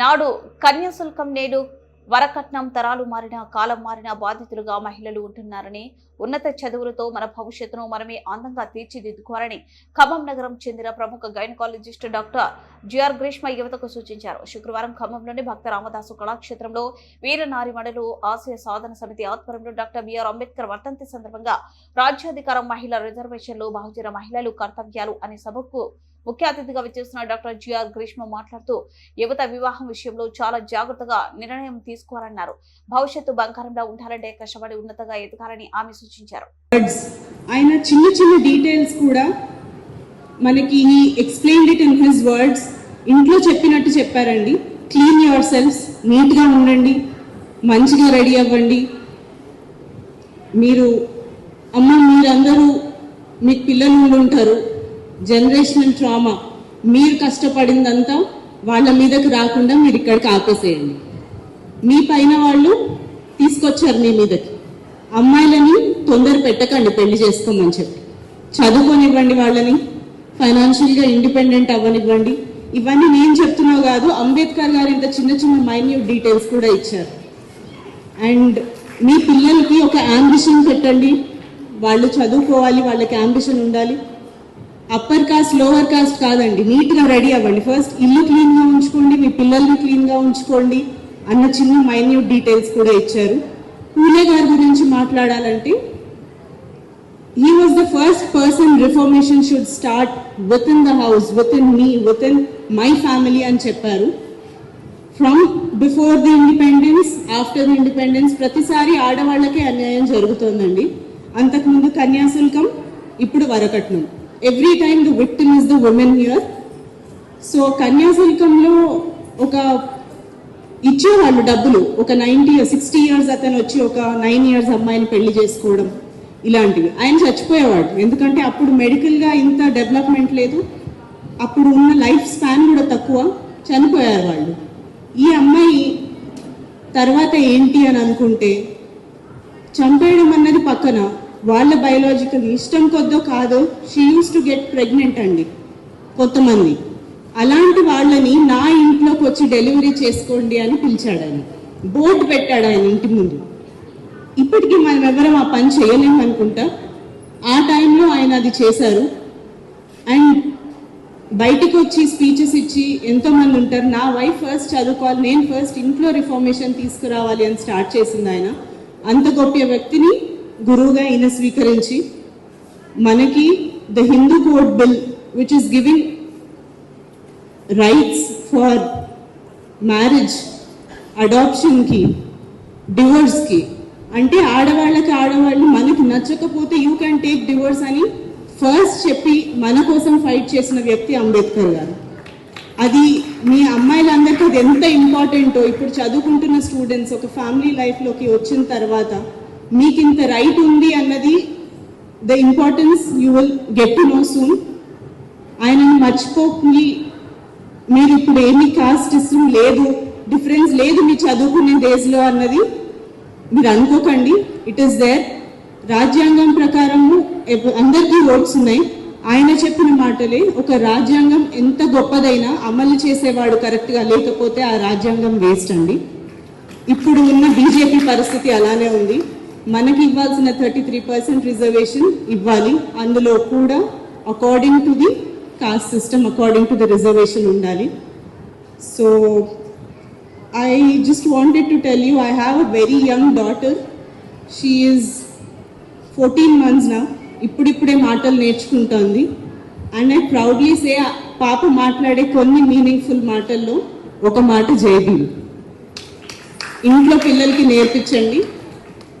నాడు కన్యాశుల్కం నేడు వరకట్నం తరాలు మారిన కాలం మారిన బాధితులుగా మహిళలు ఉంటున్నారని ఉన్నత చదువులతో మన భవిష్యత్తును మనమే అందంగా తీర్చిదిద్దుకోవాలని ఖమ్మం నగరం చెందిన ప్రముఖ గైనకాలజిస్ట్ డాక్టర్ జిఆర్ గ్రీష్మ యువతకు సూచించారు. శుక్రవారం ఖమ్మంలోని భక్త రామదాసు కళాక్షేత్రంలో వీర మండలు ఆశయ సాధన సమితి ఆధ్వర్యంలో డాక్టర్ బిఆర్ అంబేద్కర్ వర్తంతి సందర్భంగా రాజ్యాధికారం మహిళా రిజర్వేషన్లు బహుజన మహిళలు కర్తవ్యాలు అనే సభకు ముఖ్య అతిథిగా విచ్చేస్తున్న డాక్టర్ జిఆర్ గ్రీష్మ మాట్లాడుతూ యువత వివాహం విషయంలో చాలా జాగ్రత్తగా నిర్ణయం తీసుకోవాలన్నారు. భవిష్యత్తు బంగారంలో ఉండాలంటే కష్టపడి ఉన్నతగా ఎదగాలని ఆమె సూచించారు. వర్డ్స్ ఆయన చిన్న చిన్న డీటెయిల్స్ కూడా మనకి explain it in his words ఇంట్లో చెప్పినట్టు చెప్పారండి. క్లీన్ యువర్ సెల్ఫ్స్ నీట్గా ఉండండి మంచిగా రెడీ అవ్వండి. మీరు అమ్మ మీరందరూ మీకు పిల్లలు ఉండి ఉంటారు. జనరేషనల్ ట్రామా మీరు కష్టపడిందంతా వాళ్ళ మీదకి రాకుండా మీరు ఇక్కడికి ఆపేసేయండి. మీ పైన వాళ్ళు తీసుకొచ్చారు మీ మీదకి. అమ్మాయిలని తొందర పెట్టకండి పెళ్ళి చేసుకోమని చెప్పి. చదువుకొనివ్వండి వాళ్ళని. ఫైనాన్షియల్గా ఇండిపెండెంట్ అవ్వనివ్వండి. ఇవన్నీ నేను చెప్తున్నావు కాదు అంబేద్కర్ గారు ఇంత చిన్న చిన్న మైన్యూట్ డీటెయిల్స్ కూడా ఇచ్చారు. అండ్ మీ పిల్లలకి ఒక యాంబిషన్ పెట్టండి. వాళ్ళు చదువుకోవాలి వాళ్ళకి యాంబిషన్ ఉండాలి. అప్పర్ కాస్ట్ లోవర్ కాస్ట్ కాదండి నీట్గా రెడీ అవ్వండి. ఫస్ట్ ఇల్లు క్లీన్గా ఉంచుకోండి మీ పిల్లల్ని క్లీన్గా ఉంచుకోండి అన్న చిన్న మైన్యూట్ డీటెయిల్స్ కూడా ఇచ్చారు. పూలే గారి గురించి మాట్లాడాలంటే he was the first person reformation should start within the house within me within my family అని చెప్పారు. From before the independence after the independence ప్రతిసారి ఆడవాళ్ళకే అన్యాయం జరుగుతోందండి. అంతకుముందు కన్యాశుల్కం ఇప్పుడు వరకట్నం. Every time the victim is the woman here so కన్యాశుల్కంలో ఒక ఇచ్చేవాళ్ళు డబ్బులు. ఒక నైన్టీ సిక్స్టీ ఇయర్స్ అతను వచ్చి ఒక నైన్ ఇయర్స్ అమ్మాయిని పెళ్ళి చేసుకోవడం ఇలాంటివి. ఆయన చచ్చిపోయేవాడు. ఎందుకంటే అప్పుడు మెడికల్గా ఇంత డెవలప్మెంట్ లేదు. అప్పుడు ఉన్న లైఫ్ స్పాన్ కూడా తక్కువ. చనిపోయారు వాళ్ళు ఈ అమ్మాయి తర్వాత ఏంటి అని అనుకుంటే చంపేయడం అన్నది పక్కన వాళ్ళ బయోలాజికల్ ఇష్టం కొద్దో కాదో she use to get pregnant అండి. కొంతమంది. అలాంటి వాళ్ళని నా ఇంట్లోకి వచ్చి డెలివరీ చేసుకోండి అని పిలిచాడు ఆయన బోర్డు పెట్టాడు ఆయన ఇంటి ముందు. ఇప్పటికీ మనం ఎవరం ఆ పని చేయలేము అనుకుంటా? ఆ టైంలో ఆయన అది చేశారు. అండ్ బయటికి వచ్చి స్పీచెస్ ఇచ్చి ఎంతో మంది ఉంటారు నా వైఫ్ ఫస్ట్ చదువుకోవాలి నేను ఫస్ట్ ఇంట్లో రిఫార్మేషన్ తీసుకురావాలి అని స్టార్ట్ చేసింది ఆయన. అంత గొప్ప వ్యక్తిని గురువుగా ఈయన స్వీకరించి మనకి the Hindu code bill which is giving rights for marriage అడాప్షన్కి డివోర్స్కి అంటే ఆడవాళ్ళకి ఆడవాళ్ళు మనకి నచ్చకపోతే యూ క్యాన్ టేక్ డివోర్స్ అని ఫస్ట్ చెప్పి మన కోసం ఫైట్ చేసిన వ్యక్తి అంబేద్కర్ గారు. అది మీ అమ్మాయిలందరికీ అది ఎంత ఇంపార్టెంటో ఇప్పుడు చదువుకుంటున్న స్టూడెంట్స్ ఒక ఫ్యామిలీ లైఫ్లోకి వచ్చిన తర్వాత మీకు ఇంత రైట్ ఉంది అన్నది the importance you will get to know soon ఆయనను మర్చిపోకుండా మీరు ఇప్పుడు ఏమి కాస్ట్ ఇష్టం లేదు డిఫరెన్స్ లేదు మీ చదువుకునే డేస్లో అన్నది మీరు అనుకోకండి. ఇట్ ఈస్ దేర్ రాజ్యాంగం ప్రకారము అందరికీ ఓట్స్ ఉన్నాయి. ఆయన చెప్పిన మాటలే ఒక రాజ్యాంగం ఎంత గొప్పదైనా అమలు చేసేవాడు కరెక్ట్గా లేకపోతే ఆ రాజ్యాంగం వేస్ట్ అండి. ఇప్పుడు ఉన్న బీజేపీ పరిస్థితి అలానే ఉంది. మనకి ఇవ్వాల్సిన థర్టీ త్రీ పర్సెంట్ రిజర్వేషన్ ఇవ్వాలి. అందులో కూడా according to the caste system according to the reservation ఉండాలి so I just wanted to tell you I have a very young daughter. She is 14 months now. ఇప్పుడిప్పుడే మాటలు నేర్చుకుంటోంది అండ్ ఐ ప్రౌడ్లీ సే పాప మాట్లాడే కొన్ని మీనింగ్ఫుల్ మాటల్లో ఒక మాట జయభీమ్ ఇంట్లో పిల్లలకి నేర్పించండి